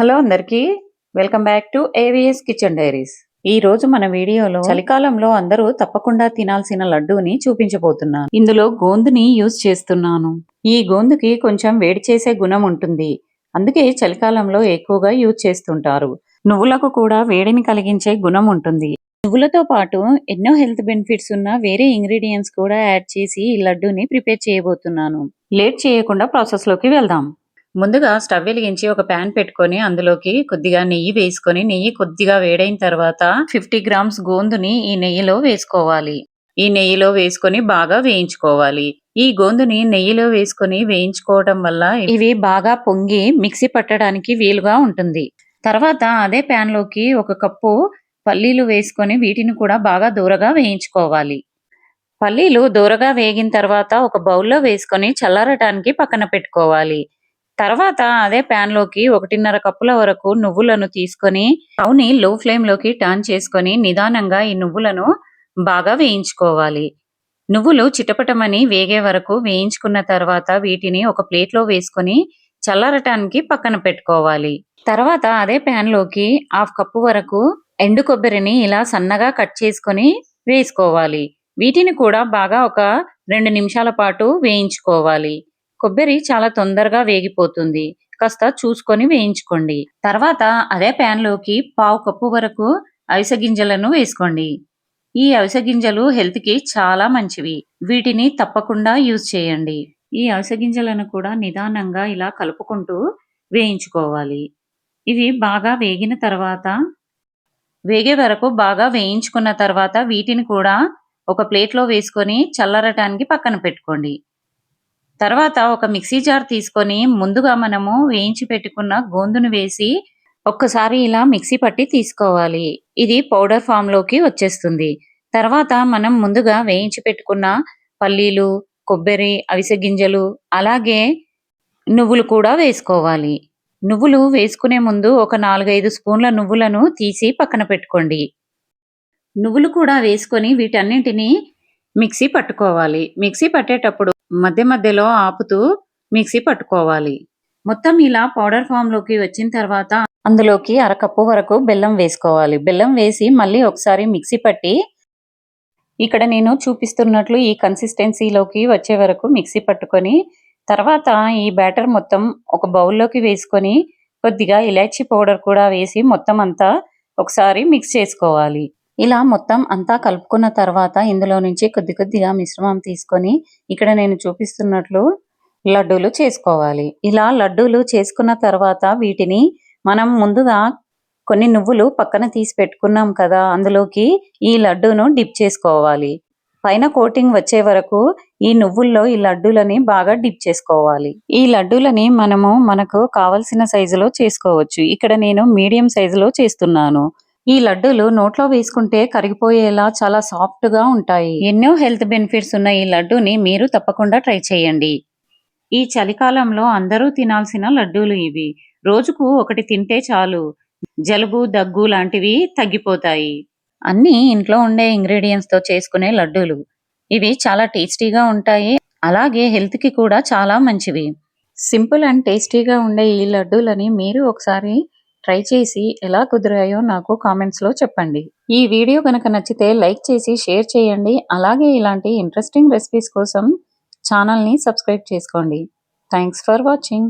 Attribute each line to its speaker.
Speaker 1: Hello అందరికీ. Welcome back to AVS kitchen diaries. ఈ రోజు మన వీడియోలో చలికాలంలో అందరూ తప్పకుండా తినాల్సిన లడ్డూని చూపించబోతున్నాను. ఇందులో గోందుని యూజ్ చేస్తున్నాను. ఈ గోందుకి కొంచెం వేడి చేసే గుణం ఉంటుంది. అందుకే చలికాలంలో ఎక్కువగా యూజ్ చేస్తుంటారు. నువ్వులకు కూడా వేడిని కలిగించే గుణం ఉంటుంది. నువ్వులతో పాటు ఎన్నో హెల్త్ బెనిఫిట్స్ ఉన్న వేరే ఇంగ్రీడియంట్స్ కూడా యాడ్ చేసి ఈ లడ్డూని ప్రిపేర్ చేయబోతున్నాను. లేట్ చేయకుండా ప్రాసెస్లోకి వెళ్దాం. ముందుగా స్టవ్ వెలిగించి ఒక ప్యాన్ పెట్టుకొని అందులోకి కొద్దిగా నెయ్యి వేసుకొని నెయ్యి కొద్దిగా వేడైన తర్వాత ఫిఫ్టీ గ్రామ్స్ గోందుని ఈ నెయ్యిలో వేసుకోవాలి. ఈ నెయ్యిలో వేసుకొని బాగా వేయించుకోవాలి. ఈ గోందుని నెయ్యిలో వేసుకొని వేయించుకోవటం వల్ల ఇవి బాగా పొంగి మిక్సీ పట్టడానికి వీలుగా ఉంటుంది. తర్వాత అదే ప్యాన్లోకి ఒక కప్పు పల్లీలు వేసుకొని వీటిని కూడా బాగా దూరగా వేయించుకోవాలి. పల్లీలు దూరగా వేగిన తర్వాత ఒక బౌల్లో వేసుకొని చల్లారటానికి పక్కన పెట్టుకోవాలి. తర్వాత అదే ప్యాన్లోకి ఒకటిన్నర కప్పుల వరకు నువ్వులను తీసుకొని స్టవ్ని లో ఫ్లేమ్లోకి టర్న్ చేసుకొని నిదానంగా ఈ నువ్వులను బాగా వేయించుకోవాలి. నువ్వులు చిటపటమని వేగే వరకు వేయించుకున్న తర్వాత వీటిని ఒక ప్లేట్లో వేసుకొని చల్లారటానికి పక్కన పెట్టుకోవాలి. తర్వాత అదే ప్యాన్లోకి హాఫ్ కప్పు వరకు ఎండు కొబ్బరిని ఇలా సన్నగా కట్ చేసుకొని వేసుకోవాలి. వీటిని కూడా బాగా ఒక రెండు నిమిషాల పాటు వేయించుకోవాలి. కొబ్బరి చాలా తొందరగా వేగిపోతుంది. కాస్త చూసుకొని వేయించుకోండి. తర్వాత అదే ప్యాన్లోకి పావు కప్పు వరకు అవిసె గింజలను వేసుకోండి. ఈ అవిసె గింజలు హెల్త్కి చాలా మంచివి. వీటిని తప్పకుండా యూజ్ చేయండి. ఈ అవిసె గింజలను కూడా నిదానంగా ఇలా కలుపుకుంటూ వేయించుకోవాలి. ఇవి బాగా వేగిన తర్వాత వేగే వరకు బాగా వేయించుకున్న తర్వాత వీటిని కూడా ఒక ప్లేట్లో వేసుకొని చల్లరటానికి పక్కన పెట్టుకోండి. తర్వాత ఒక మిక్సీ జార్ తీసుకొని ముందుగా మనము వేయించి పెట్టుకున్న గోందును వేసి ఒక్కసారి ఇలా మిక్సీ పట్టి తీసుకోవాలి. ఇది పౌడర్ ఫామ్లోకి వచ్చేస్తుంది. తర్వాత మనం ముందుగా వేయించి పెట్టుకున్న పల్లీలు కొబ్బరి అవిసె గింజలు అలాగే నువ్వులు కూడా వేసుకోవాలి. నువ్వులు వేసుకునే ముందు ఒక నాలుగైదు స్పూన్ల నువ్వులను తీసి పక్కన పెట్టుకోండి. నువ్వులు కూడా వేసుకొని వీటన్నింటినీ మిక్సీ పట్టుకోవాలి. మిక్సీ పట్టేటప్పుడు మధ్య మధ్యలో ఆపుతూ మిక్సీ పట్టుకోవాలి. మొత్తం ఇలా పౌడర్ ఫామ్లోకి వచ్చిన తర్వాత అందులోకి అరకప్పు వరకు బెల్లం వేసుకోవాలి. బెల్లం వేసి మళ్ళీ ఒకసారి మిక్సీ పట్టి ఇక్కడ నేను చూపిస్తున్నట్లు ఈ కన్సిస్టెన్సీలోకి వచ్చే వరకు మిక్సీ పట్టుకొని తర్వాత ఈ బ్యాటర్ మొత్తం ఒక బౌల్లోకి వేసుకొని కొద్దిగా ఇలాచీ పౌడర్ కూడా వేసి మొత్తం అంతా ఒకసారి మిక్స్ చేసుకోవాలి. ఇలా మొత్తం అంతా కలుపుకున్న తర్వాత ఇందులో నుంచి కొద్ది కొద్దిగా మిశ్రమం తీసుకొని ఇక్కడ నేను చూపిస్తున్నట్లు లడ్డూలు చేసుకోవాలి. ఇలా లడ్డూలు చేసుకున్న తర్వాత వీటిని మనం ముందుగా కొన్ని నువ్వులు పక్కన తీసి పెట్టుకున్నాం కదా అందులోకి ఈ లడ్డూను డిప్ చేసుకోవాలి. పైన కోటింగ్ వచ్చే వరకు ఈ నువ్వుల్లో ఈ లడ్డూలని బాగా డిప్ చేసుకోవాలి. ఈ లడ్డూలని మనము మనకు కావలసిన సైజులో చేసుకోవచ్చు. ఇక్కడ నేను మీడియం సైజులో చేస్తున్నాను. ఈ లడ్డూలు నోట్లో వేసుకుంటే కరిగిపోయేలా చాలా సాఫ్ట్గా ఉంటాయి. ఎన్నో హెల్త్ బెనిఫిట్స్ ఉన్న ఈ లడ్డూని మీరు తప్పకుండా ట్రై చేయండి. ఈ చలికాలంలో అందరూ తినాల్సిన లడ్డూలు ఇవి. రోజుకు ఒకటి తింటే చాలు. జలుబు దగ్గు లాంటివి తగ్గిపోతాయి. అన్ని ఇంట్లో ఉండే ఇంగ్రీడియంట్స్తో చేసుకునే లడ్డూలు. ఇవి చాలా టేస్టీగా ఉంటాయి. అలాగే హెల్త్కి కూడా చాలా మంచివి. సింపుల్ అండ్ టేస్టీగా ఉండే ఈ లడ్డూలని మీరు ఒకసారి ట్రై చేసి ఎలా కుదిరాయో నాకు కామెంట్స్లో చెప్పండి. ఈ వీడియో కనుక నచ్చితే లైక్ చేసి షేర్ చేయండి. అలాగే ఇలాంటి ఇంట్రెస్టింగ్ రెసిపీస్ కోసం ఛానల్ని సబ్స్క్రైబ్ చేసుకోండి. Thanks for watching